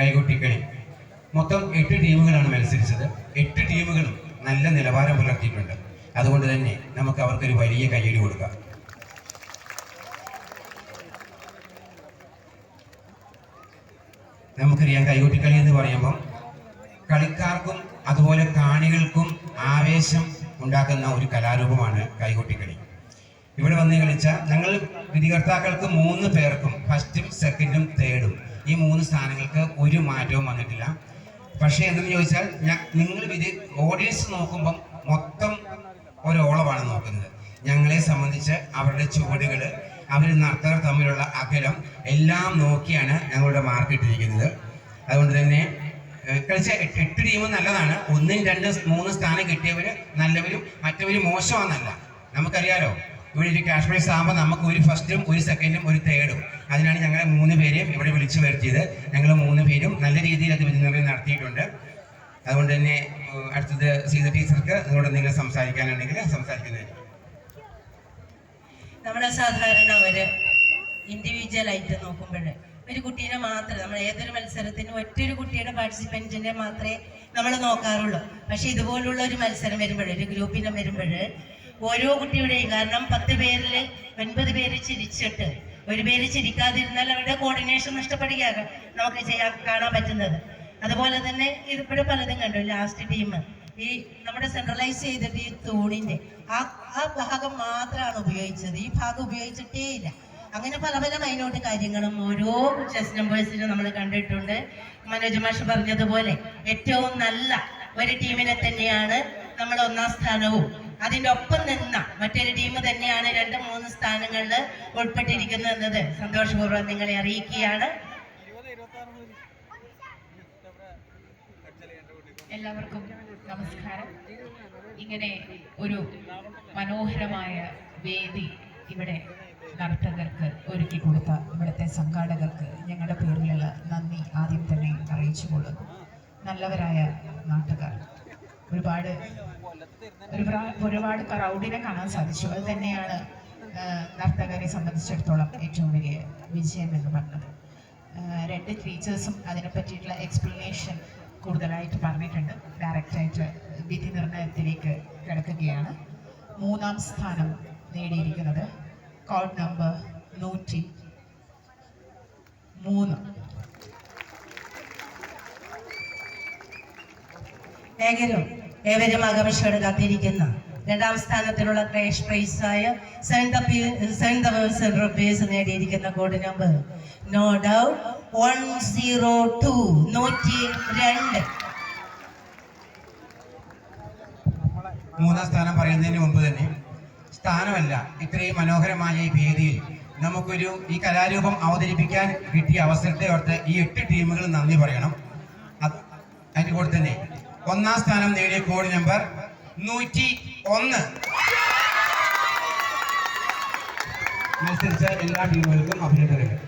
കൈകൊട്ടിക്കളി. മൊത്തം എട്ട് ടീമുകളാണ് മത്സരിച്ചത്. എട്ട് ടീമുകളും നല്ല നിലവാരം പുലർത്തിയിട്ടുണ്ട്. അതുകൊണ്ട് തന്നെ നമുക്ക് അവർക്കൊരു വലിയ കയ്യടി കൊടുക്കാം. നമുക്കറിയാം കൈകൊട്ടിക്കളി എന്ന് പറയുമ്പോൾ കളിക്കാർക്കും അതുപോലെ കാണികൾക്കും ആവേശം ഉണ്ടാക്കുന്ന ഒരു കലാരൂപമാണ് കൈകൊട്ടിക്കളി. ഇവിടെ വന്ന് കളിച്ച ഞങ്ങൾ വിധികർത്താക്കൾക്ക് മൂന്ന് പേർക്കും ഫസ്റ്റും സെക്കൻഡും തേർഡും. ഈ മൂന്ന് സ്ഥാനങ്ങൾക്ക് ഒരു മാറ്റവും വന്നിട്ടില്ല. പക്ഷേ എന്തെന്ന് ചോദിച്ചാൽ നിങ്ങൾ വിധി ഓഡിയൻസ് നോക്കുമ്പം മൊത്തം ഒരോളമാണ് നോക്കുന്നത്. ഞങ്ങളെ സംബന്ധിച്ച് അവരുടെ ചുവടുകൾ അവർ നർത്തകർ തമ്മിലുള്ള അകലം എല്ലാം നോക്കിയാണ് ഞങ്ങളുടെ മാർക്ക് ഇട്ടിരിക്കുന്നത്. അതുകൊണ്ട് തന്നെ കളിച്ച എട്ട് ടീം നല്ലതാണ്. ഒന്നും രണ്ട് മൂന്ന് സ്ഥാനം കിട്ടിയവര് നല്ലവരും മറ്റവര് മോശമാണെന്നല്ല. നമുക്കറിയാലോ ഇവിടെ ഒരു പ്രൈസ് ആകുമ്പോൾ നമുക്ക് ഒരു ഫസ്റ്റും ഒരു സെക്കൻഡും ഒരു തേർഡും അതിനാണ് ഞങ്ങളെ മൂന്ന് പേരെയും ഇവിടെ വിളിച്ചു വരുത്തിയത്. ഞങ്ങൾ മൂന്ന് പേരും നല്ല രീതിയിൽ അത് വിരുന്നുകൾ നടത്തിയിട്ടുണ്ട്. അതുകൊണ്ട് തന്നെ അടുത്തത് സീത ടീച്ചർക്ക് നിങ്ങളോട് എന്തെങ്കിലും സംസാരിക്കാനുണ്ടെങ്കിൽ സംസാരിക്കുന്നതായിരിക്കും. നമ്മുടെ സാധാരണ ഒരു ഇൻഡിവിജ്വൽ ആയിട്ട് നോക്കുമ്പോൾ ഒരു കുട്ടീനെ മാത്രം നമ്മൾ ഏതൊരു മത്സരത്തിനും ഒറ്റൊരു കുട്ടിയുടെ പാർട്ടിസിപ്പന്റിനെ മാത്രമേ നമ്മൾ നോക്കാറുള്ളൂ. പക്ഷെ ഇതുപോലുള്ള ഒരു മത്സരം വരുമ്പോൾ ഒരു ഗ്രൂപ്പിനെ വരുമ്പോൾ ഓരോ കുട്ടിയുടെയും കാരണം പത്ത് പേരിൽ ഒൻപത് പേര് ചിരിച്ചിട്ട്. ഒരു പേര് ചിരിക്കാതിരുന്നാൽ അവരുടെ കോർഡിനേഷൻ നഷ്ടപ്പെടുകയാണ് നമുക്ക് ചെയ്യാൻ കാണാൻ പറ്റുന്നത്. അതുപോലെ തന്നെ ഇതിപ്പോഴും പലതും കണ്ടു. ലാസ്റ്റ് ടീം ഈ നമ്മുടെ സെൻട്രലൈസ് ചെയ്തിട്ട് ഈ തൂണിന്റെ ആ ആ ഭാഗം മാത്രമാണ് ഉപയോഗിച്ചത്. ഈ ഭാഗം ഉപയോഗിച്ചിട്ടേ ഇല്ല. അങ്ങനെ പല പല മൈനോട്ട് കാര്യങ്ങളും ഓരോ ചെസ് നമ്പേഴ്സിനും നമ്മൾ കണ്ടിട്ടുണ്ട്. മനോജ് മാഷ് പറഞ്ഞതുപോലെ ഏറ്റവും നല്ല ഒരു ടീമിനെ തന്നെയാണ് നമ്മൾ ഒന്നാം സ്ഥാനവും അതിന്റെ ഒപ്പം നിന്ന മറ്റൊരു ടീം തന്നെയാണ് രണ്ട് മൂന്ന് സ്ഥാനങ്ങളിൽ ഉൾപ്പെട്ടിരിക്കുന്നത് സന്തോഷപൂർവം നിങ്ങളെ അറിയിക്കുകയാണ്. എല്ലാവർക്കും നമസ്കാരം. ഇങ്ങനെ ഒരു മനോഹരമായ വേദി ഇവിടെ നർത്തകർക്ക് ഒരുക്കി കൊടുത്ത ഇവിടുത്തെ സംഘാടകർക്ക് ഞങ്ങളുടെ പേരിലുള്ള നന്ദി ആദ്യം തന്നെ അറിയിച്ചു കൊള്ളുന്നു നല്ലവരായ നാട്ടുകാർ ഒരുപാട് ഒരുപാട് ക്രൗഡിനെ കാണാൻ സാധിച്ചു. അത് തന്നെയാണ് നർത്തകരെ സംബന്ധിച്ചിടത്തോളം ഏറ്റവും വലിയ വിജയം എന്ന് പറഞ്ഞത് രണ്ട് ടീച്ചേഴ്സും അതിനെ പറ്റിയിട്ടുള്ള എക്സ്പ്ലനേഷൻ കൂടുതലായിട്ട് പറഞ്ഞിട്ടുണ്ട്. ഡയറക്റ്റായിട്ട് വിധി നിർണയത്തിലേക്ക് കിടക്കുകയാണ്. മൂന്നാം സ്ഥാനം നേടിയിരിക്കുന്നത് കോഡ് നമ്പർ നൂറ്റി മൂന്ന്. ഏകരും ഏവരും ആകാംക്ഷയോട് കാത്തിരിക്കുന്ന. രണ്ടാം സ്ഥാനത്തിലുള്ള ക്രേഷ് പ്രൈസായ thousand rupees നേടിയിരിക്കുന്ന code number no doubt one zero two നൂറ്റി രണ്ട്. മൂന്നാം സ്ഥാനം പറയുന്നതിന് മുമ്പ് തന്നെ സ്ഥാനമല്ല ഇത്രയും മനോഹരമായ ഈ വേദിയിൽ നമുക്കൊരു ഈ കലാരൂപം അവതരിപ്പിക്കാൻ കിട്ടിയ അവസരത്തെ ഓർത്ത് ഈ എട്ട് ടീമുകൾ നന്ദി പറയണം. അത് അതിന്റെ കൂടെ തന്നെ ഒന്നാം സ്ഥാനം നേടിയ കോഡ് നമ്പർ നൂറ്റി ഒന്ന് മത്സരിച്ച എല്ലാ ടീമുകൾക്കും അഭിനന്ദനങ്ങൾ.